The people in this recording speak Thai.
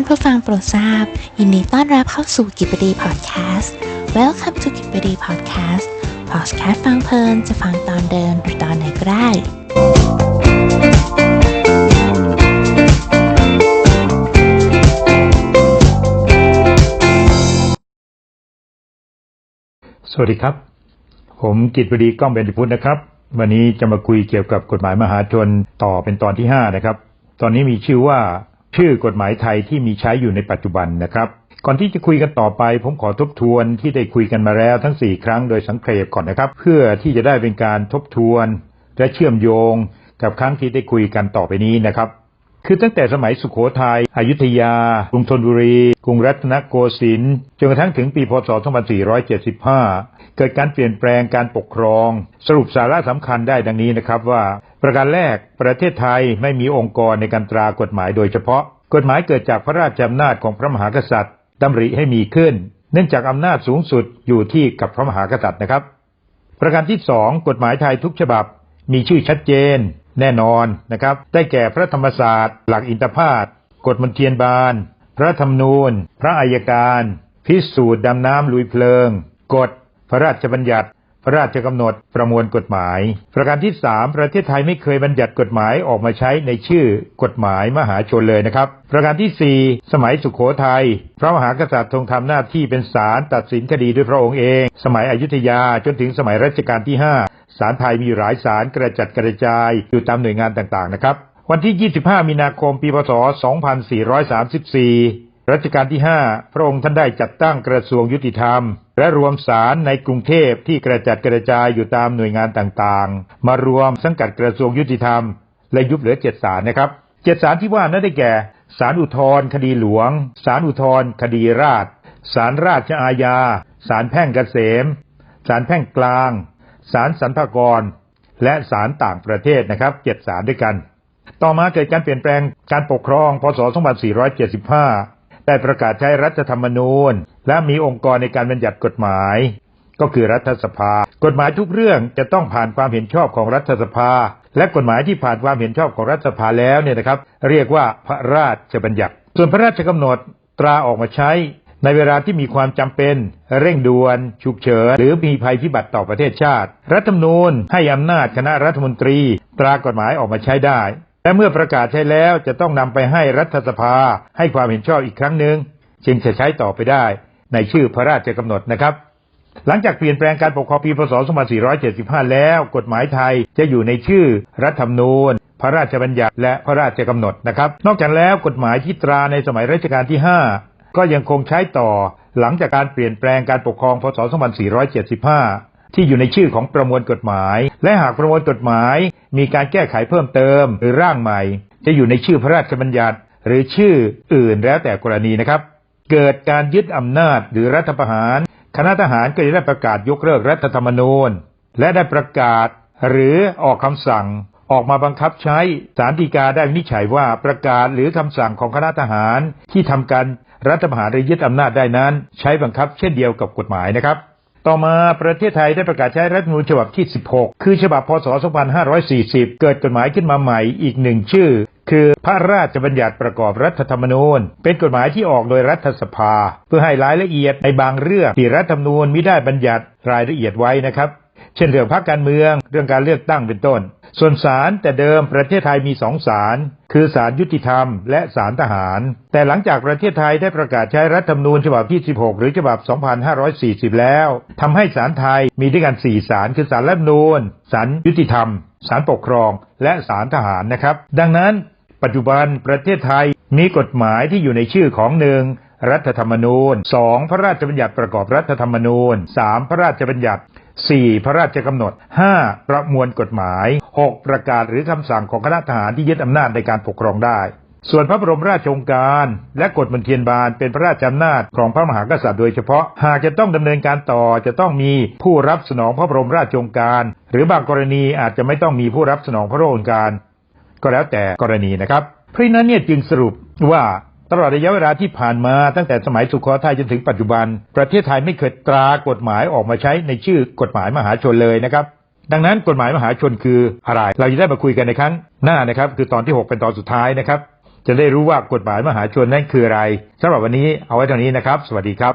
ท่านผู้ฟังโปรดทราบ ยินดีต้อนรับเข้าสู่กิบดีพอดแคสต์ Welcome to กิบดีพอดแคสต์พอดแคสต์ฟังเพลินจะฟังตอนเดินหรือตอนไหนก็ได้สวัสดีครับ ผมกิตบดีก้องเบญจพุทธนะครับ วันนี้จะมาคุยเกี่ยวกับกฎหมายมหาชนต่อเป็นตอนที่ห้านะครับ ตอนนี้มีชื่อว่า ชื่อกฎหมายไทยที่มีใช้อยู่ในปัจจุบันนะครับก่อนที่จะคุยกันต่อไป ผมขอทบทวนที่ได้คุยกันมาแล้วทั้งสี่ครั้งโดยสังเขปก่อนนะครับ เพื่อที่จะได้เป็นการทบทวน และเชื่อมโยงกับครั้งที่ได้คุยกันต่อไปนี้นะครับ คือตั้งแต่สมัยสุขโขทยัยอยุธยา กรุงธนบุรี กรุงรัตนโกสินทร์จนกระทั่งถึงปีพศ 2475 เกิดการเปลี่ยนแปลงการปกครอง สรุปสาระสำคัญได้ดังนี้นะครับว่า ประการแรกประเทศไทยไม่มีองค์กรในการตรากฎหมายโดยเฉพาะ กฎหมายเกิดจากพระราชอำนาจของพระมหากษัตริย์ดำริให้มีขึ้น เนื่องจากอำนาจสูงสุดอยู่ที่กับพระมหากษัตริย์นะครับ ประการที่สองกฎหมายไทยทุกฉบับมีชื่อชัดเจน แน่นอนนะครับ ได้แก่พระธรรมศาสตร์ หลักอินทพาตกฎมนเทียนบาน พระธรรมนูญ พระอายการ พิสูจน์ดำน้ำลุยเพลิง กฎ พระราชบัญญัติ พระราชกำหนดประมวลกฎหมาย ประการที่ 3 ประเทศไทยไม่เคยบัญญัติกฎหมายออกมาใช้ในชื่อกฎหมายมหาชนเลยนะครับ ประการที่ 4 สมัยสุขโขทยัยพระมหากษัตริย์ทรงทำหน้าที่เป็นศาลตัดสินคดีด้วยพระองค์เอง สมัยอยุธยาจนถึงสมัยรัชกาลที่ 5 สารไทยมีหลายสารกระจัดกระจายอยู่ตามหน่วยงานต่างๆนะครับ วันที่ 25 มีนาคม ปี พศ 2434 รัชกาลที่ 5 พระองค์ท่านได้จัดตั้งกระทรวงยุติธรรม และรวมสารในกรุงเทพที่กระจัดกระจายอยู่ตามหน่วยงานต่างๆ มารวมสังกัดกระทรวงยุติธรรม และยุบเหลือเจ็ดสารนะครับเจ็ดสารที่ว่านั้นได้แก่สารอุทธรคดีหลวง สารอุทธรคดีราชสารราชอาญาสารแพ่งกเกษมสารแพ่งกลาง ศาลสรรพากร และศาลต่างประเทศนะครับเจ็ดศาลด้วยกัน ต่อมาเกิดการเปลี่ยนแปลงการปกครอง พศ 2475 ได้ประกาศใช้รัฐธรรมนูญ และมีองค์กรในการบัญญัติกฎหมาย ก็คือรัฐสภา กฎหมายทุกเรื่องจะต้องผ่านความเห็นชอบของรัฐสภา และกฎหมายที่ผ่านความเห็นชอบของรัฐสภาแล้วเนี่ยนะครับ เรียกว่าพระราชบัญญัติ ส่วนพระราชกำหนดตราออกมาใช้ ในเวลาที่มีความจำเป็น เร่งด่วน ฉุกเฉิน หรือมีภัยพิบัติต่อประเทศชาติ รัฐธรรมนูญให้อำนาจคณะรัฐมนตรี ตรากฎหมายออกมาใช้ได้ และเมื่อประกาศใช้แล้วจะต้องนำไปให้รัฐสภา ให้ความเห็นชอบอีกครั้งหนึ่งจึงจะใช้ต่อไปได้ ในชื่อพระราชกำหนดนะครับ หลังจากเปลี่ยนแปลงการปกครองปีพศ 2475 แล้ว กฎหมายไทยจะอยู่ในชื่อรัฐธรรมนูญพระราชบัญญัติและพระราชกำหนดนะครับ นอกจากแล้วกฎหมายที่ตราในสมัยรัชกาลที่ 5 ก็ยังคงใช้ต่อหลังจากการเปลี่ยนแปลงการปกครองพศ 2475 ที่อยู่ในชื่อของประมวลกฎหมาย และหากประมวลกฎหมาย มีการแก้ไขเพิ่มเติมหรือร่างใหม่ จะอยู่ในชื่อพระราชบัญญัติ หรือชื่ออื่นแล้วแต่กรณีนะครับ เกิดการยึดอำนาจหรือรัฐประหาร คณะทหารก็จะได้ประกาศยกเลิกรัฐธรรมนูญ และได้ประกาศหรือออกคำสั่งออกมาบังคับใช้ศาลฎีกาได้วินิจฉัยว่าประกาศหรือคำสั่งของคณะทหารที่ทำการ รัฐประหารยึดอำนาจได้นั้น ใช้บังคับเช่นเดียวกับกฎหมายนะครับ ต่อมาประเทศไทยได้ประกาศใช้รัฐธรรมนูญฉบับที่ 16 คือฉบับพศ 2540 เกิดกฎหมายขึ้นมาใหม่อีกหนึ่งชื่อ คือพระราชบัญญัติประกอบรัฐธรรมนูญ เป็นกฎหมายที่ออกโดยรัฐสภา เพื่อให้รายละเอียดในบางเรื่องที่รัฐธรรมนูญมิได้บัญญัติรายละเอียดไว้นะครับ เช่นเรื่องพรรคการเมืองเรื่องการเลือกตั้งเป็นต้น ส่วนศาลแต่เดิมประเทศไทยมีสองศาลคือศาลยุติธรรมและศาลทหาร แต่หลังจากประเทศไทยได้ประกาศใช้รัฐธรรมนูญฉบับที่ 16 หรือฉบับ 2540 แล้วทำให้ศาลไทยมีด้วยกันสี่ศาลคือศาลรัฐธรรมนูญศาลยุติธรรมศาลปกครอง และศาลทหารนะครับ ดังนั้น ปัจจุบันประเทศไทยมีกฎหมายที่อยู่ในชื่อของหนึ่งรัฐธรรมนูญ 2. พระราชบัญญัติประกอบรัฐธรรมนูญ 3. พระราชบัญญัติ 4. พระราชกำหนด 5. ประมวลกฎหมาย 6. ประกาศหรือคำสั่งของคณะทหารที่ยึดอำนาจในการปกครองได้ ส่วนพระบรมราชโองการ และกฎมนเทียนบานเป็นพระราชอำนาจของพระมหากษัตริย์โดยเฉพาะ หากจะต้องดำเนินการต่อจะต้องมีผู้รับสนองพระบรมราชโองการ หรือบางกรณีอาจจะไม่ต้องมีผู้รับสนองพระราชโองการ ก็แล้วแต่กรณีนะครับ เพราะฉะนั้นเนี่ยจึงสรุปว่า ตลอดระยะเวลาที่ผ่านมาตั้งแต่สมัยสุโขทัยจนถึงปัจจุบัน ประเทศไทยไม่เคยตรากฎหมายออกมาใช้ในชื่อกฎหมายมหาชนเลยนะครับ ดังนั้นกฎหมายมหาชนคืออะไร เราจะได้มาคุยกันในครั้งหน้านะครับ คือตอนที่ 6 เป็นตอนสุดท้ายนะครับ จะได้รู้ว่ากฎหมายมหาชนนั้นคืออะไรสำหรับวันนี้เอาไว้เท่านี้นะครับ สวัสดีครับ